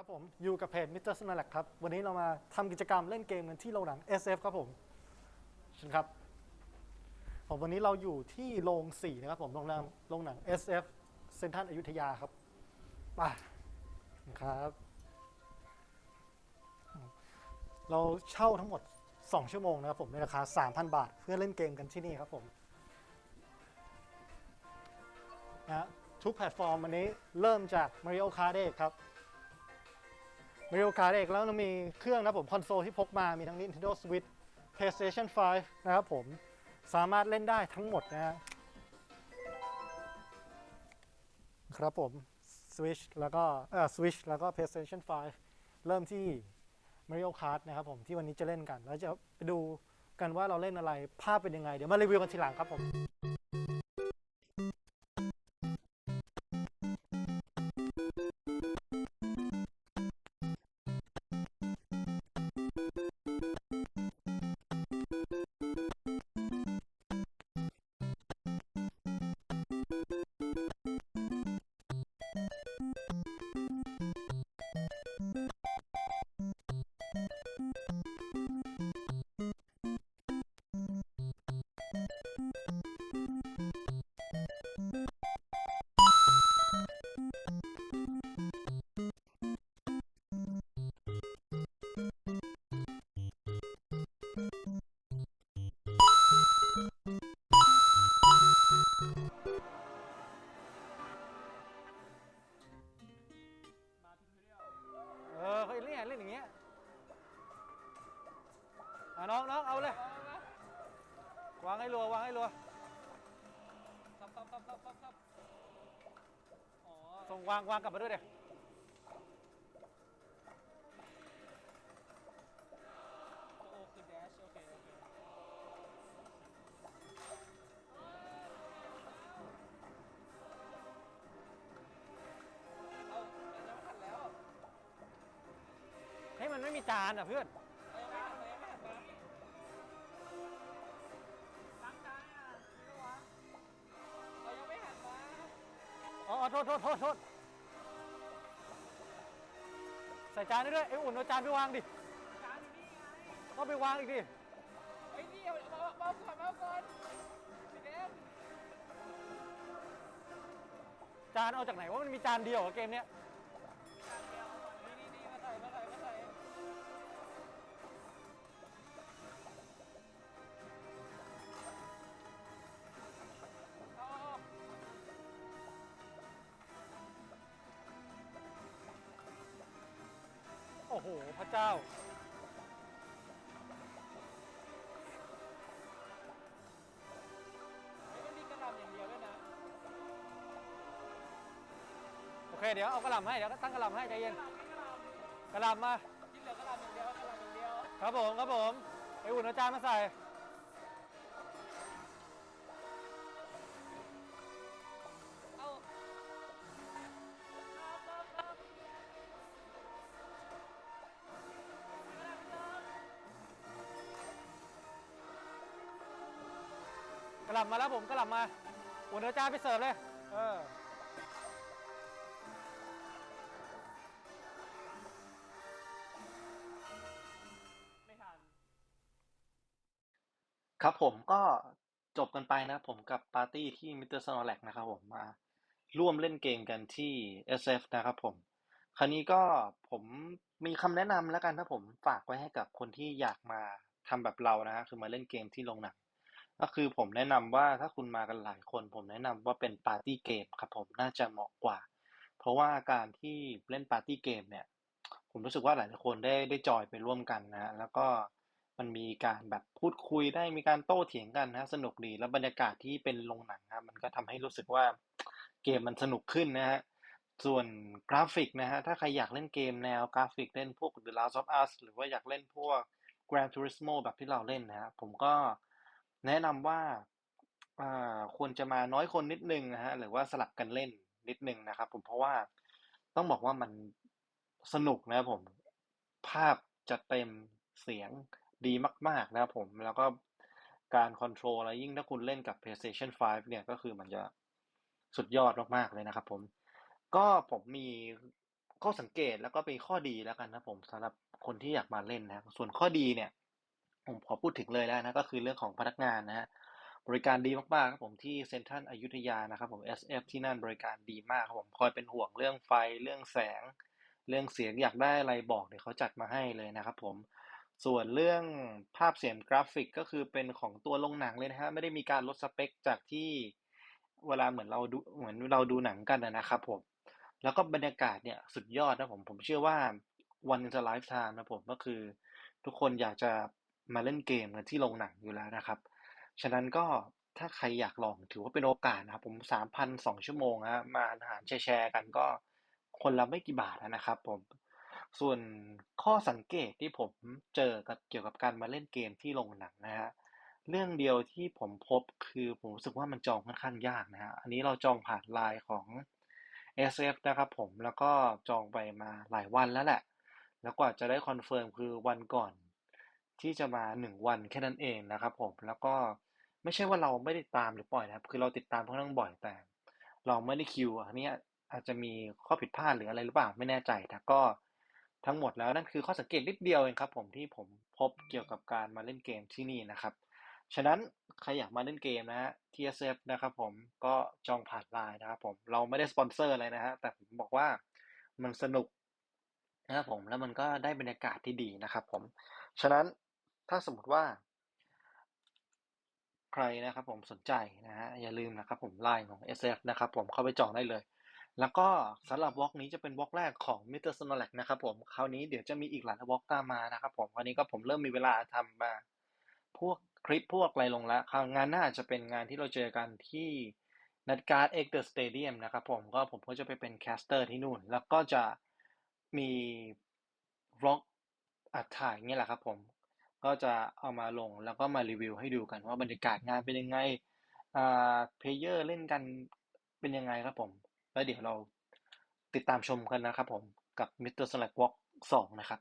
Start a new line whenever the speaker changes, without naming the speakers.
ครับผม อยู่กับเพจ Mr. s n a l a c ครับ วันนี้เรามาทำกิจกรรมเล่นเกมกันที่โรงหนัง SF ครับผมเชิญครับผมวันนี้เราอยู่ที่โรง4นะครับผมโรงหนังโรงหนัง SF เซ็นทรัลอยุธยาครับไปครับ เราเช่าทั้งหมด 2 ชั่วโมงนะครับผมในราคา 3,000 บาท เพื่อเล่นเกมกันที่นี่ครับผมนะฮะทุกแพลตฟอร์มวันนี้เริ่มจาก Mario Kart ครับ Mario Kart 8แล้วมีเครื่องนะผมคอนโซลที่พกมามีทั้ง Nintendo Switch PlayStation 5 นะครับผมสามารถเล่นได้ทั้งหมดนะฮะครับผม Switch แล้วก็เอ่อ Switch แล้วก็ PlayStation 5 เริ่มที่ Mario Kart นะครับผมที่วันนี้จะเล่นกัน แล้วจะไปดูกันว่าเราเล่นอะไรภาพเป็นยังไง เดี๋ยวมารีวิวกันทีหลังครับผม อะน้องน้องเอาเลย วางให้รัววางให้รัว
ซับซับซับซับซับซับอ๋อ
ส่งวางวางกลับมาด้วยเดี๋ย
ตัวโอคือแดชโอเคโอเคเอาเราจะขัดแล้ว
ให้มันไม่มีจานอะเพื่อน โทษโทษโทษโทษใส่จานได้ด้วยไอ้ยอุ่นเอาจานไปวางดิ
จานอยู่นี่ไง
ก็ไปวางอีกดิ
ไอ้นี่เอาเอาเอาเอาก่อนเอาก่อนสีแดง
จานเอาจากไหนว่ามันมีจานเดียวกับเกมเนี้ย
อ้
โห พระเจ้า
เฮ้ยมันมีกระหล่ำอย่างเดียวด้วยนะ
โอเค เดี๋ยวเอากระหล่ำให้ เดี๋ยวตั้งกระหล่ำให้ใจเย็น กระหล่ำมา
ที่เหลือกระหล่ำอย่างเดียวกระหล่ำอย่างเดียว
ครับผม ครับผมไอ้อุ่นเอาจานมาใส่ หล่ำมาแล้วผมกระหล่ำมาอุ่นเอาจานไปเสิร์ฟเลย เออ
ไม่ทัน
ครับผมก็จบกันไปนะผมกับปาร์ตี้ที่มิสเตอร์สโนแลกนะครับผมมาร่วมเล่นเกมกันที่ SF นะครับผม คราวนี้ก็ผมมีคำแนะนำแล้วกันถ้าผมฝากไว้ให้กับคนที่อยากมาทำแบบเรานะฮะคือมาเล่นเกมที่โรงหนัง ก็คือผมแนะนำว่า ถ้าคุณมากันหลายคน ผมแนะนำว่าเป็นปาร์ตี้เกมครับผม น่าจะเหมาะกว่า เพราะว่าการที่เล่นปาร์ตี้เกมเนี่ย ผมรู้สึกว่าหลายๆคนได้ได้จอยไปร่วมกันนะฮะแล้วก็มันมีการแบบพูดคุยได้ มีการโต้เถียงกันนะ สนุกดี แล้วบรรยากาศที่เป็นโรงหนังนะ มันก็ทำให้รู้สึกว่าเกมมันสนุกขึ้นนะฮะ ส่วนกราฟิกนะฮะ ถ้าใครอยากเล่นเกมแนวกราฟิกเล่นพวก The Last of Us หรือว่าอยากเล่นพวก Gran Turismo แบบที่เราเล่นนะฮะ ผมก็ แนะนำว่า อ่า ควรจะมาน้อยคนนิดนึงนะฮะ หรือว่าสลับกันเล่นนิดนึงนะครับ ผมเพราะว่าต้องบอกว่ามันสนุกนะครับผม ภาพจัดเต็มเสียงดีมาก ๆ นะครับผม แล้วก็การคอนโทรลแล้วยิ่งถ้าคุณเล่นกับ PlayStation 5 เนี่ยก็คือมันจะสุดยอดมากๆเลยนะครับผม ก็ผมมีข้อสังเกตแล้วก็เป็นข้อดีแล้วกันนะผมสำหรับคนที่อยากมาเล่นนะ ส่วนข้อดีเนี่ย ผมขอพูดถึงเลยแล้วนะ ก็คือเรื่องของพนักงานนะฮะบริการดีมากๆครับผมที่เซ็นทรัลอยุธยานะครับผม SF ที่นั่นบริการดีมากครับผมคอยเป็นห่วงเรื่องไฟเรื่องแสง เรื่องเสียงอยากได้อะไรบอกเดี๋ยวเขาจัดมาให้เลยนะครับผมส่วนเรื่องภาพเสียงกราฟิกก็คือเป็นของตัวโรงหนังเลยนะฮะไม่ได้มีการลดสเปคจากที่เวลาเหมือนเราดูเหมือนเราดูหนังกันนะครับผมแล้วก็บรรยากาศเนี่ยสุดยอดนะผมผมเชื่อว่า one in a lifetime นะผมก็คือทุกคนอยากจะ มาเล่นเกมกันที่โรงหนังอยู่แล้วนะครับ ฉะนั้นก็ถ้าใครอยากลองถือว่าเป็นโอกาสนะครับ ผมสามพันสองชั่วโมงฮะมาหารแชร์ๆกันก็คนละไม่กี่บาทนะครับผมส่วนข้อสังเกตที่ผมเจอกับเกี่ยวกับการมาเล่นเกมที่โรงหนังนะฮะเรื่องเดียวที่ผมพบคือผมรู้สึกว่ามันจองค่อนข้างยากนะฮะอันนี้เราจองผ่านไลน์ของ SF นะครับผมแล้วก็จองไปมาหลายวันแล้วแหละ แล้วกว่าจะได้คอนเฟิร์มคือวันก่อน ที่จะมาหนึ่งวันแค่นั้นเองนะครับผม แล้วก็ไม่ใช่ว่าเราไม่ได้ตามหรือปล่อยนะครับ คือเราติดตามค่อนข้างบ่อยแต่ เราไม่ได้คิวอันนี้อาจจะมีข้อผิดพลาดหรืออะไรหรือเปล่าไม่แน่ใจแต่ก็ทั้งหมดแล้วนั่นคือข้อสังเกตนิดเดียวเองครับ ผมที่ผมพบเกี่ยวกับการมาเล่นเกมที่นี่นะครับ ฉะนั้นใครอยากมาเล่นเกมนะฮะ TSF นะครับผมก็จองผ่านไลน์นะครับผมเราไม่ได้สปอนเซอร์อะไรนะฮะแต่ผมบอกว่ามันสนุกนะครับผมแล้วมันก็ได้บรรยากาศที่ดีนะครับผม ฉะนั้น ถ้าสมมติว่า ใครนะครับผมสนใจนะฮะอย่าลืมนะครับผมไลน์ของ SF นะครับผมเข้าไปจองได้เลย แล้วก็สำหรับวอล์กนี้จะเป็นวอล์กแรกของ Mr. s o n o l a c นะครับผมคราวนี้เดี๋ยวจะมีอีกหลายวอล์กตามมานะครับผมคราวนี้ก็ผมเริ่มมีเวลาทำมาพวกคลิปพวกอะไรลงแล้วคราวงานหน้าจะเป็นงานที่เราเจอกันที่นัดการ์ดเอ็กเดอะสเตเดียมนะครับผมก็ผมก็จะไปเป็นแคสเตอร์ที่นู่น แล้วก็จะมีวอล์กอัดถ่ายเงี้ยแหละครับผม ก็จะเอามาลงแล้วก็มารีวิวให้ดูกันว่าบรรยากาศงานเป็นยังไงอ่าเพลเยอร์เล่นกันเป็นยังไงครับผม แล้วเดี๋ยวเราติดตามชมกันนะครับผมกับ Mr. Slack Walk 2 นะครับ